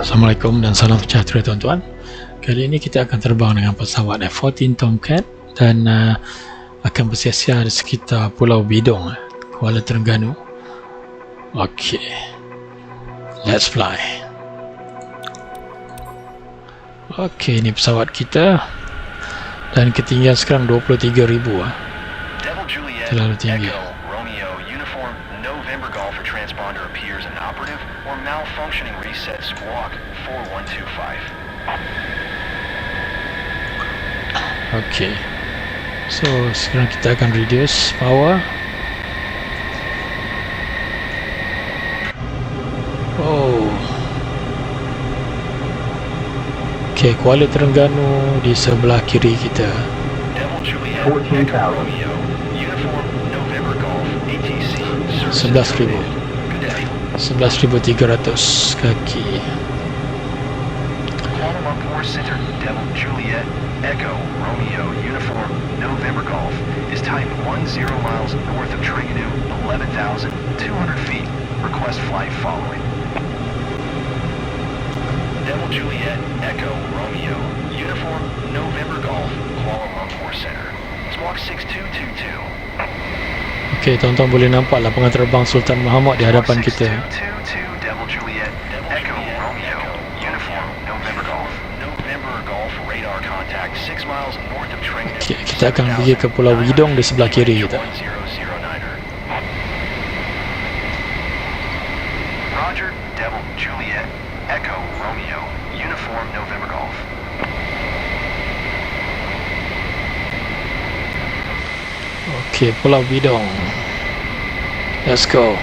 Assalamualaikum dan salam sejahtera tuan-tuan. Kali ini kita akan terbang dengan pesawat F-14 Tomcat Dan uh, akan bersiasat di sekitar Pulau Bidong Kuala Terengganu. Ok Let's fly. Ok, ini pesawat kita. Dan ketinggian sekarang 23,000 ah. Terlalu tinggi. Romeo uniform November Golf transponder appears inoperative or malfunctioning reset squawk 4125. Ok So sekarang kita akan reduce power. Oh. Ok Kuala Terengganu di sebelah kiri kita. Devil Juliet 14,000. Echo Romeo uniform November Golf ATC service 11,000. terminated. Good day. 11,300 kaki Kuala Lumpur Center Devil Juliet Echo Romeo uniform November Golf is type 10 miles north of Terengganu 11,200 feet. Request flight following. Devil Juliet Echo Romeo uniform November Golf Kuala Lumpur Center. Squawk 6222. Ok tuan-tuan boleh nampak lapangan terbang Sultan Muhammad di hadapan kita 6222 Devil Juliet Echo Romeo uniform November Golf November Golf radar contact 6 miles north of Terengganu. Ok kita akan pergi ke Pulau Widong di sebelah kiri kita 1009er. Roger, Devil, Juliet, Echo, Romeo, Uniform, November Golf. Ok Pulau Widong Let's go.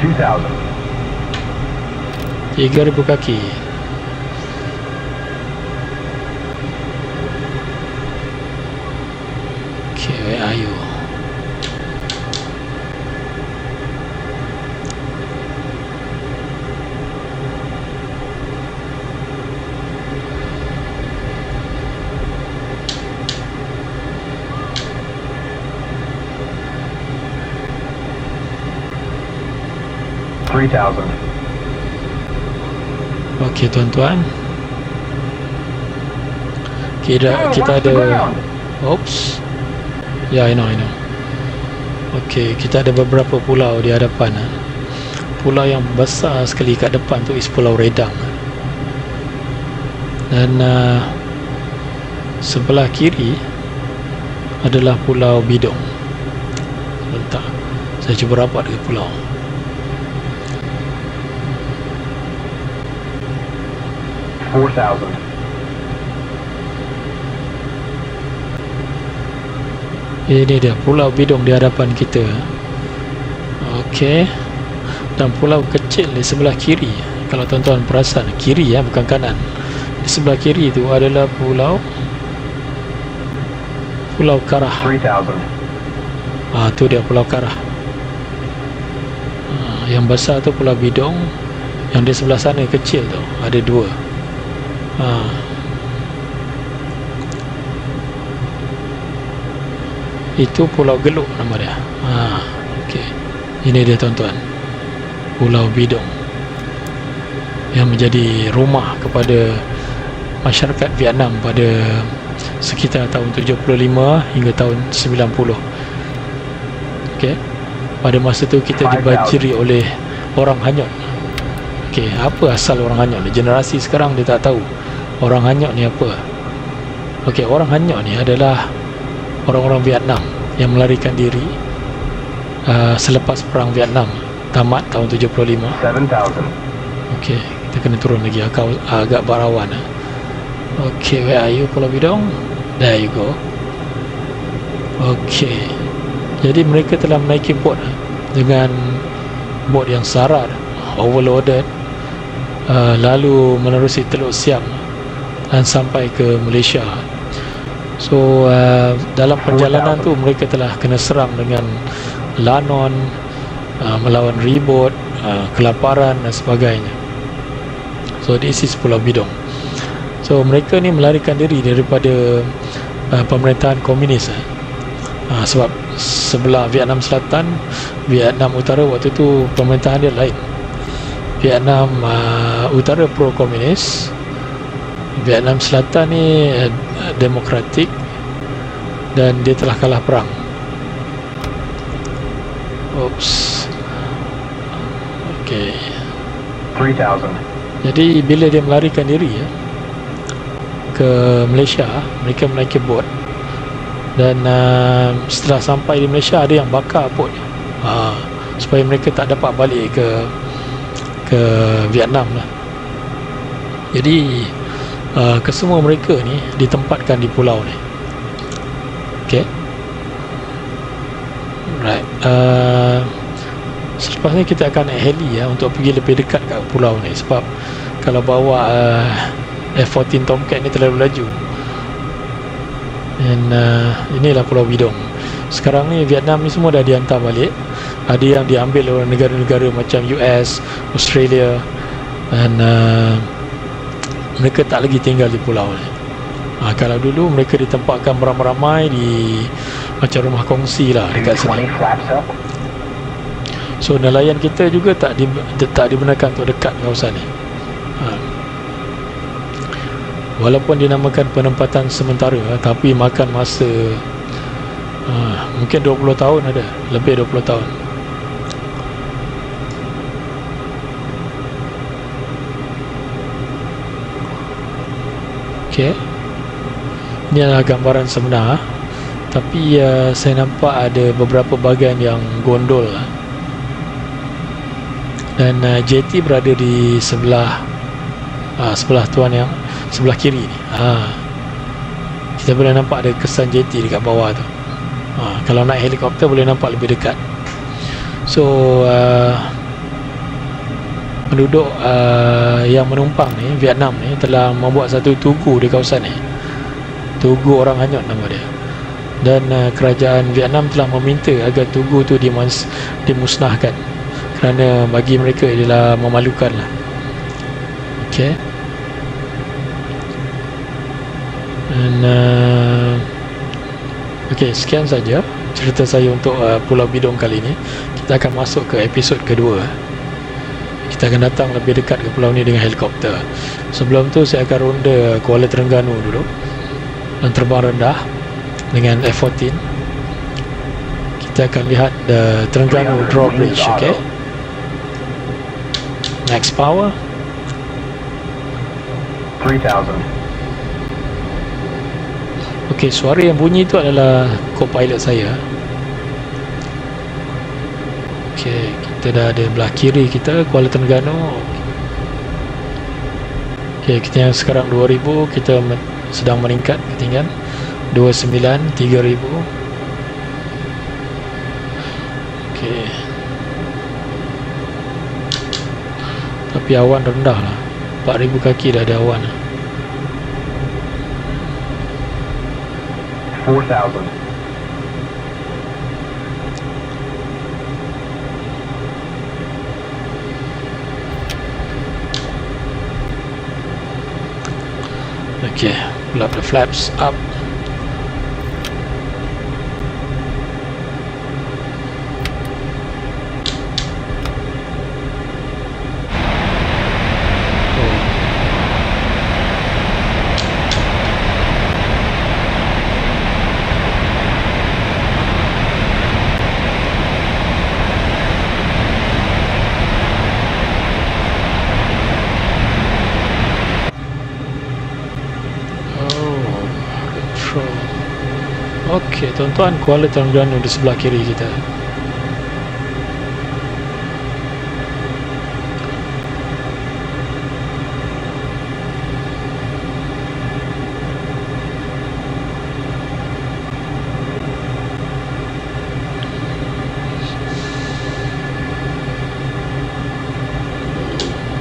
Two thousand. 3000 kaki Ok where are you Three thousand. Ok tuan-tuan kita, Oh, kita ada. Oops Ya yeah, I know I know Ok kita ada beberapa pulau di hadapan ha. Pulau yang besar sekali kat depan tu is Pulau Redang Dan uh, Sebelah kiri Adalah Pulau Bidong Sebentar Saya cuba rapat ke pulau Four thousand. Ini dia Pulau Bidong di hadapan kita. Okey. Dan pulau kecil di sebelah kiri. Kalau tuan-tuan perasan Kiri ya bukan kanan. Di sebelah kiri itu adalah pulau Pulau Karah. Three thousand. Ah tu dia Pulau Karah. Ah, Yang besar tu Pulau Bidong. Yang di sebelah sana kecil tu Ada dua ah. Itu Pulau Geluk nama dia ah, okay. Ini dia tuan-tuan Pulau Bidong Yang menjadi rumah kepada Masyarakat Vietnam pada Sekitar tahun 75 hingga tahun 90 Okey. Pada masa tu kita dibajiri oleh orang Hanyut. Okey, apa asal orang Hanyut? Generasi sekarang dia tak tahu orang Hanyut ni apa. Okey, orang Hanyut ni adalah orang-orang Vietnam yang melarikan diri uh, selepas perang Vietnam tamat tahun 75. Seven thousand. Okey, kita kena turun lagi agak agak barawan. ah. Okey, where are you Pulau Bidong? There you go. Okey. Jadi mereka telah menaiki bot ah, dengan bot yang sarat, overloaded, uh, lalu menerusi Teluk Siam dan sampai ke Malaysia. So uh, dalam perjalanan tu mereka telah kena serang dengan lanon, uh, melawan ribut, uh, kelaparan dan sebagainya. So this is Pulau Bidong. So mereka ni melarikan diri daripada uh, pemerintahan komunis eh. uh, sebab sebelah Vietnam Selatan Vietnam Utara waktu tu pemerintahan dia lain Vietnam uh, Utara pro-komunis Vietnam Selatan ni uh, demokratik dan dia telah kalah perang. Oops. Okay 3,000. Jadi bila dia melarikan diri ya, ke Malaysia, mereka menaiki bot. Dan uh, setelah sampai di Malaysia ada yang bakar botnya uh, supaya mereka tak dapat balik ke ke Vietnam lah. Jadi uh, kesemua mereka ni ditempatkan di pulau ni. Okay. Right. Uh, Selepas ni kita akan naik heli ya untuk pergi lebih dekat kat pulau ni sebab kalau bawa uh, F-14 Tomcat ni terlalu laju. Dan uh, inilah Pulau Bidong. Sekarang ni Vietnam ni semua dah dihantar balik. Ada yang diambil oleh negara-negara macam US, Australia dan uh, mereka tak lagi tinggal di pulau ni. Ha, kalau dulu mereka ditempatkan beramai-ramai di macam rumah kongsi lah dekat sini. 220 flaps up. So nelayan kita juga tak di, tak dibenarkan untuk dekat kawasan ni. Ha. Walaupun dinamakan penempatan sementara tapi makan masa ha, mungkin 20 tahun ada, lebih 20 tahun. Okey. Ini adalah gambaran sebenar tapi uh, saya nampak ada beberapa bahagian yang gondol dan uh, JT berada di sebelah uh, sebelah tuan yang sebelah kiri ni ha. kita boleh nampak ada kesan JT dekat bawah tu ha. kalau naik helikopter boleh nampak lebih dekat so uh, penduduk uh, yang menumpang ni Vietnam ni telah membuat satu tugu di kawasan ni. Tugu orang hanyut nama dia. Dan uh, kerajaan Vietnam telah meminta agar tugu tu dimus dimusnahkan. Kerana bagi mereka ialah memalukan lah. Ok dan uh, ok sekian saja cerita saya untuk uh, Pulau Bidong kali ini kita akan masuk ke episod kedua kita akan datang lebih dekat ke pulau ni dengan helikopter sebelum tu saya akan ronda Kuala Terengganu dulu dan terbang rendah dengan F-14 kita akan lihat the Terengganu Drawbridge okay Max power. 3,000. Okey, suara yang bunyi itu adalah co-pilot saya. Okey, kita dah ada belah kiri kita Kuala Terengganu. Okey, kita yang sekarang 2000, kita sedang meningkat ketinggian 29 3000. Okey. Tapi awan rendah lah 4000 kaki dah ada awan lah 4,000. Okay, pull up the flaps up. Tuan-tuan, Kuala Terengganu di sebelah kiri kita.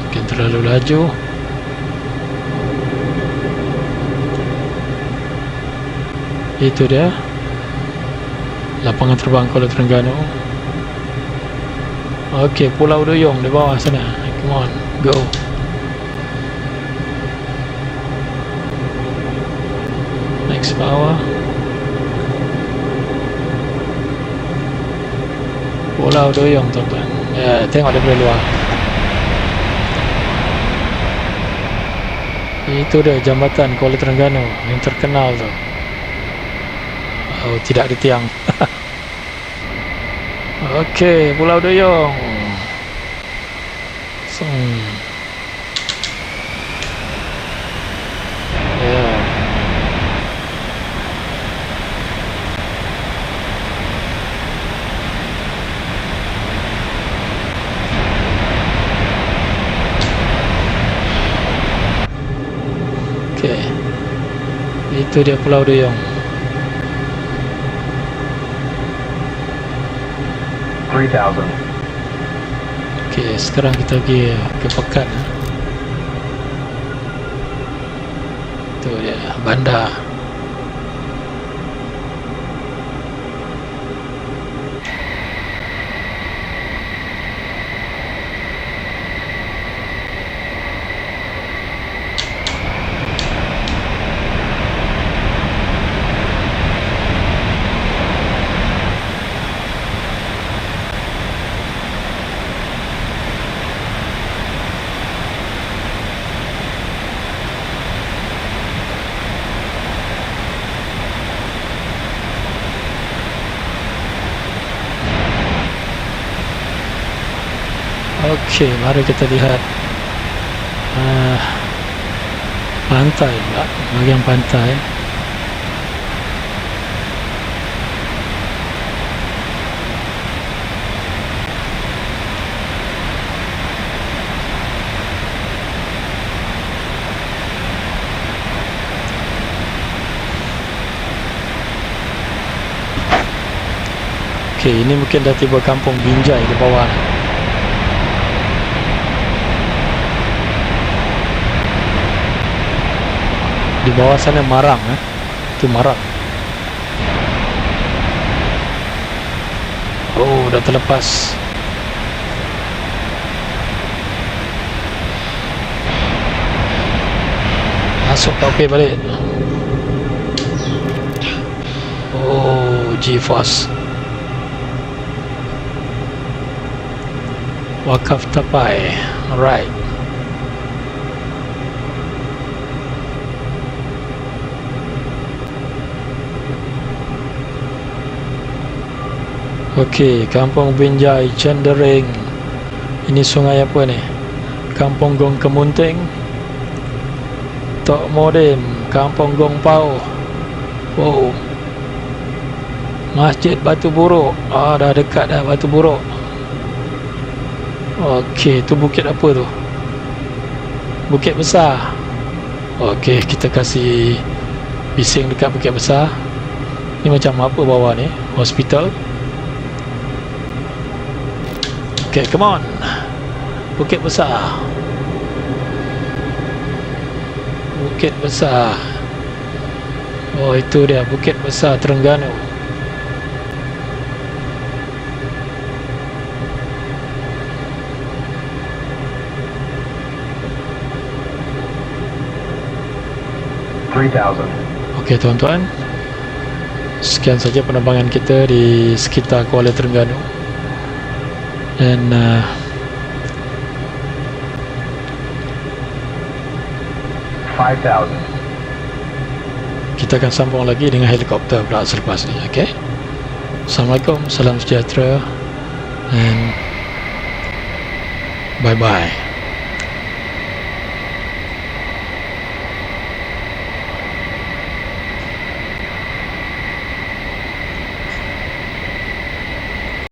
Mungkin terlalu laju. Itu dia Lapangan terbang Kuala Terengganu Okey, Pulau Duyung di bawah sana Come on, go Next power Pulau Doyong tuan-tuan. Ya, tengok daripada luar. Itu dia jambatan Kuala Terengganu yang terkenal tu. Oh, tidak ada tiang. Okey, Pulau Doyong. Hmm. Ya. Okey. Itu dia Pulau Doyong. 3,000. Okey, sekarang kita pergi ke Pekan. eh. Itu dia bandar. Okey, mari kita lihat uh, pantai bahagian pantai. Okey, ini mungkin dah tiba kampung Binjai di bawah. Di bawah sana Marang eh. Itu Marang. Oh, dah terlepas. Masuk taupe balik. Oh, GeForce. Wakaf Tapai. Alright. Okey, Kampung Binjai, Cendering. Ini sungai apa ni? Kampung Gong Kemunting. Tok Modem, Kampung Gong Pau. Wow. Masjid Batu Buruk. Ah, dah dekat dah Batu Buruk. Okey, tu bukit apa tu? Bukit Besar. Okey, kita kasih bising dekat Bukit Besar. Ni macam apa bawah ni? Hospital. Okay, come on. Bukit besar. Bukit besar. Oh, itu dia Bukit Besar Terengganu. Okey, tuan-tuan. Sekian saja penerbangan kita di sekitar Kuala Terengganu. Dan uh, kita akan sambung lagi dengan helikopter pula selepas ni okey Assalamualaikum salam sejahtera and bye bye